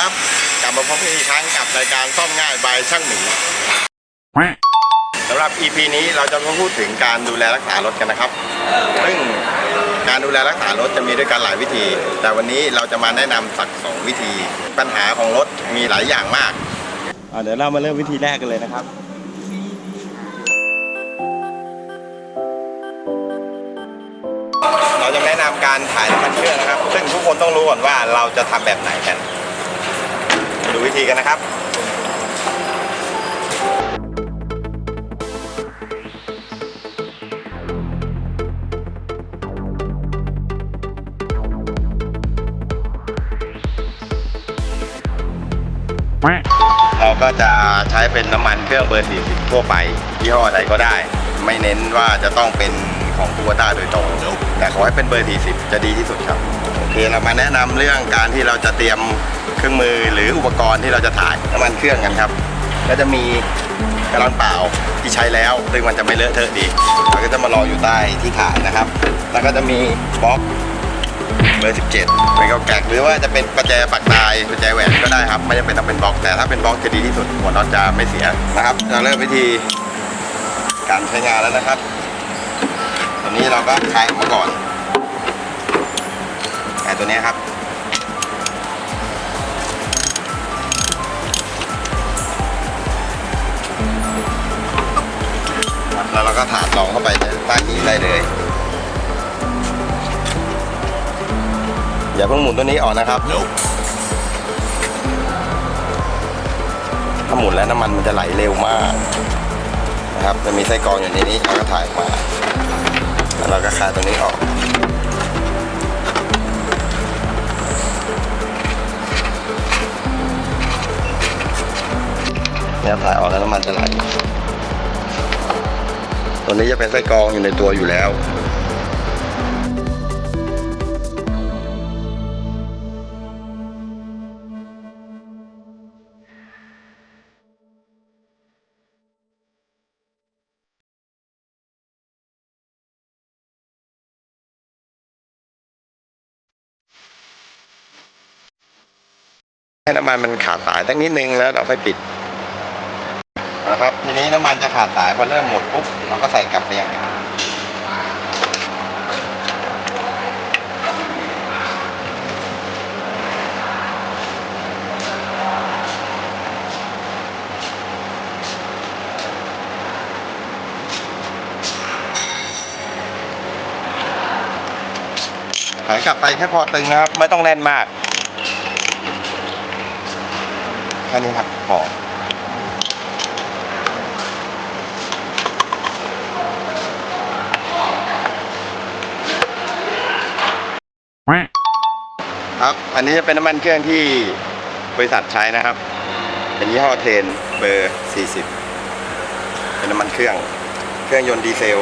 ครับ กลับมาพบกันอีกครั้งกับรายการซ่อมง่ายบายช่างหมีสำหรับ EP นี้เราจะมาพูดถึงการดูแลรักษารถกันนะครับซึ่งการดูแลรักษารถจะมีด้วยกันหลายวิธี แต่วันนี้เราจะมาแนะนำสักสองวิธี ปัญหาของรถมีหลายอย่างมากอ่าเดี๋ยวเรามาเริ่มวิธีแรกกันเลยนะครับเราจะแนะนำการถ่ายน้ำมันเครื่องนะครับ ซึ่งทุกคนต้องรู้ก่อนว่าเราจะทำแบบไหนกันมา ดูวิธีกันนะครับเราก็จะใช้เป็นน้ำมันเครื่องเบอร์40ทั่วไปยี่ห้อใดก็ได้ ไม่เน้นว่าจะต้องเป็นของคูวต้าโดยตรงแต่ขอให้เป็นเบอร์40จะดีที่สุดครับโอเคเรามาแนะนำเรื่องการที่เราจะเตรียม เครื่องมือหรืออุปกรณ์ที่เราจะถ่ายน้ำมันเครื่องกันครับก็จะมีกระลอนเปล่าที่ใช้แล้วซึ่งมันจะไม่เลอะเทอะดีเราก็จะมารออยู่ใต้ที่ถ่ายนะครับ แล้วก็จะมีบล็อกเบอร์ 17เป็นกาแกกหรือว่าจะเป็นประแจปักตายประแจแหวนก็ได้ครับ ไม่จำเป็นต้องเป็นบล็อก แต่ถ้าเป็นบล็อกจะดีที่สุดหัวน็อตจะไม่เสียนะครับเราเริ่มวิธีการใช้งานแล้วนะครับตอนนี้เราก็คลายออกมาก่อนไอ้ตัวนี้ครับ แล้วเราก็ถาดรองเข้าไปในใต้นี้ได้เลยอย่าเพิ่งหมุนตัวนี้ออกนะครับถ้าหมุนแล้วน้ำมันมันจะไหลเร็วมากนะครับจะมีไส้กรองอยู่ในนี้เราก็ถ่ายออกมา แล้วเราก็คลายตัวนี้ออกเนี่ยถ่ายออกแล้วน้ำมันจะไหล ตัวนี้จะเป็นไส้กรองอยู่ในตัวอยู่แล้ว ให้น้ำมันมันขาดสายตั้งนิดนึงแล้วเราไปปิด ครับทีนี้น้ำมันจะขาดสายพอเริ่มหมดปุ๊บเราก็ใส่กลับไปอย่างนี้หายกลับไปแค่พอตึงนะครับ ไม่ต้องแน่นมากแค่นี้ครับพอ ครับ อันนี้จะเป็นน้ำมันเครื่องที่บริษัทใช้นะครับ เป็นยี่ห้อเทนเบอร์ 40 เป็นน้ำมันเครื่อง เครื่องยนต์ดีเซล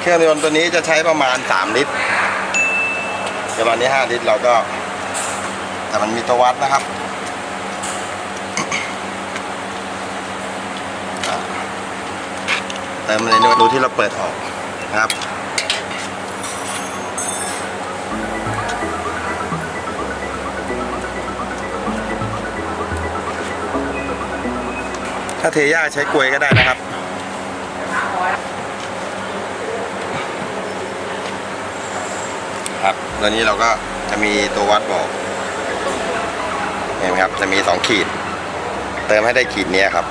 เครื่องยนต์ตัวนี้จะใช้ประมาณ 3 ลิตรเดี๋ยวตอนนี้ 5 ลิตรเราก็ แต่มันมีตัววัดนะครับอะ เติมในรูที่เราเปิดออกนะครับถ้าเทย่าใช้กลวยก็ได้นะครับ ครับตอนนี้เราก็จะมีตัววัดบอก เห็นไหมครับ จะมีสองขีด เติมให้ได้ขีดนี้ครับ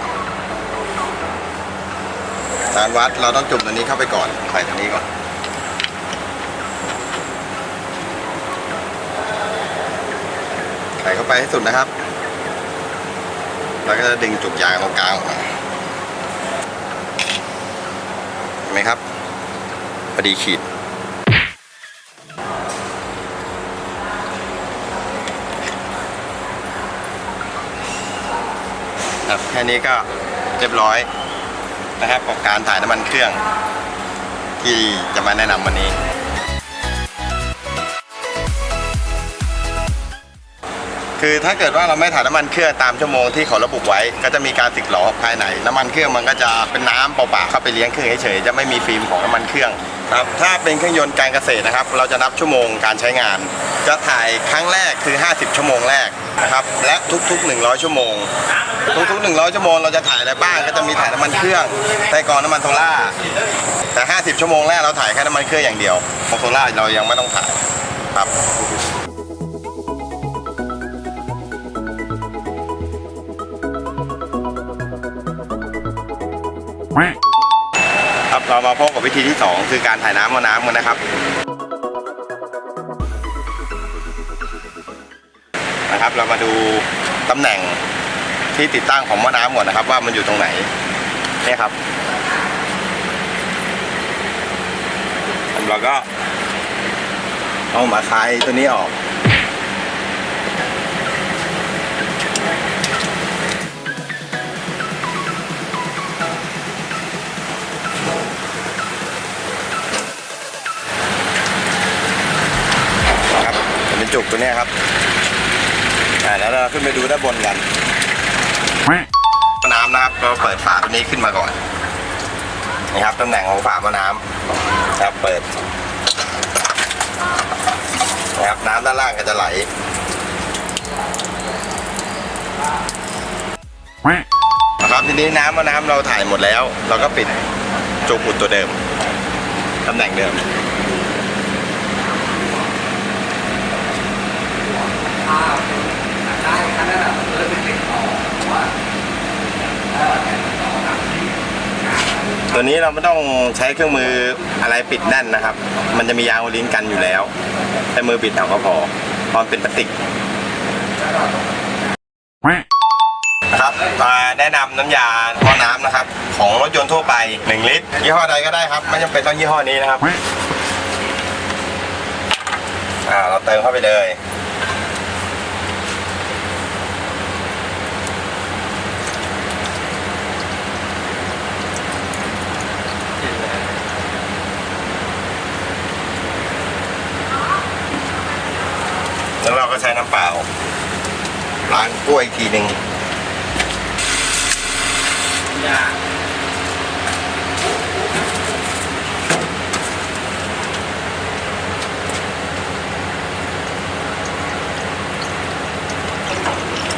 การวัดเราต้องจุ่มตัวนี้เข้าไปก่อน ใส่ตัวนี้ก่อน ใส่เข้าไปให้สุดนะครับแล้วก็จะดึงจุกยางตรงกลางออกมาเห็นไหมครับพอดีขีดครับแค่นี้ก็เรียบร้อย นะครับกับการถ่ายน้ำมันเครื่อง ที่จะมาแนะนำวันนี้คคือถ้าเกิดว่าเราไม่ถ่ายน้ำมันเครื่องตามชั่วโมงที่เขาระบุไว้ ก็จะมีการติดหลอภายในน้ำมันเครื่องมันก็จะเป็นน้ำเปล่าๆเข้าไปเลี้ยงเครื่องเฉยๆจะไม่มีฟิล์มของน้ำมันเครื่องครับถ้าเป็นเครื่องยนต์การเกษตรนะครับ เราจะนับชั่วโมงการใช้งาน จะถ่ายครั้งแรกคือ 50 ชั่วโมงแรก นะครับและทุกๆ 100 ชั่วโมง ทุกๆ 100 ชั่วโมงเราจะถ่ายอะไรบ้างก็จะมีถ่ายน้ำมันเครื่องไส้กรน้ำมันโซล่าแต่ 50 ชั่วโมงแรกเราถ่ายแค่น้ำมันเครื่องอย่างเดียวของโซล่าเรายังไม่ต้องถ่ายครับครับเรามาพบกับวิธีที่ 2 คือการถ่ายน้ำมาน้ำกันนะครับ นะครับ เรามาดูตำแหน่งที่ติดตั้งของหม้อน้ำก่อนนะครับ ว่ามันอยู่ตรงไหนนี่ครับเราก็ เอามาคลายตัวนี้ออกครับเป็นจุกตัวนี้ครับ ขึ้นไปดูด้านบนกัน น้ำนะครับเราเปิดฝาตัวนี้ขึ้นมาก่อนนี่ครับตำแหน่งของฝาม้อน้ำครับเปิดนะครับน้ำด้านล่างก็จะไหลนะครับทีนี้น้ำม้อน้ำเราถ่ายหมดแล้ว เราก็ปิดจุกอุดตัวเดิมตำแหน่งเดิม ตัวนี้เราไม่ต้องใช้เครื่องมืออะไรปิดแน่นนะครับ มันจะมียางอลินกันอยู่แล้วแต่มือปิดเอาก็พอพราะมันเป็นพลาสติกนะครับมาแนะนำน้ำยาหม้อน้ำนะครับ ของรถยนต์ทั่วไป 1 ลิตร ยี่ห้อใดก็ได้ครับ ไม่จำเป็นต้องยี่ห้อนี้นะครับ อ่า เราเติมเข้าไปเลย แล้วเรา ก็ใช้น้ำเปล่าล้างกล้วยอีกทีหนึ่ง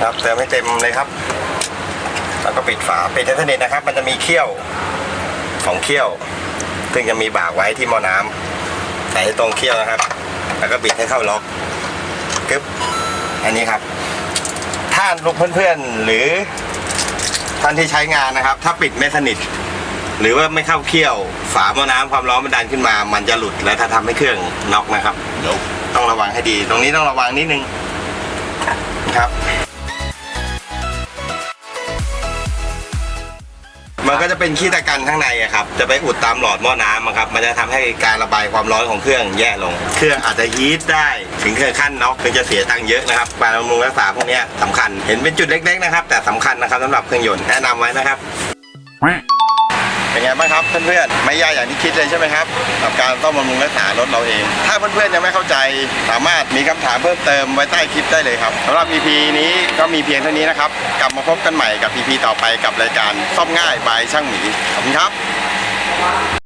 ครับเติมให้เต็มเลยครับ แล้วก็ปิดฝาปิดให้สนิทนะครับ มันจะมีเขี้ยวของเขี้ยว ซึ่งจะมีบากไว้ที่หม้อน้ำใส่ตรงเขี้ยวนะครับ แล้วก็บิดให้เข้าล็อก กึ๊บอันนี้ครับ ถ้าลูกเพื่อนๆหรือท่านที่ใช้งานนะครับ ถ้าปิดไม่สนิท หรือว่าไม่เข้าเคี่ยว ฝาหม้อน้ำความร้อนมันดันขึ้นมา มันจะหลุดและถ้าทำให้เครื่องน็อกนะครับต้องระวังให้ดี ตรงนี้ต้องระวังนิดนึงครับ มันก็จะเป็นขี้ตะกันข้างในอะครับ จะไปอุดตามหลอดหม้อน้ำอะครับ มันจะทำให้การระบายความร้อนของเครื่องแย่ลง เครื่องอาจจะฮีทได้ ถึงเครื่อขั้นน็อกถึงจะเสียตังค์เยอะนะครับ การบำรุงรักษาพวกเนี้ยสำคัญ เห็นเป็นจุดเล็กๆนะครับ แต่สำคัญนะครับสำหรับเครื่องยนต์แนะนำไว้นะครับ เป็นไงบ้างครับเพื่อนๆไม่ยากอย่างที่คิดเลยใช่ไหมครับกับการต้องบำรุงรักษารถเราเอง ถ้าเพื่อนๆยังไม่เข้าใจ สามารถมีคำถามเพิ่มเติมไว้ใต้คลิปได้เลยครับสำหรับ EP นี้ก็มีเพียงเท่านี้นะครับ กลับมาพบกันใหม่กับ EP ต่อไปกับรายการซ่อมง่ายบายช่างหมีขอบคุณครับ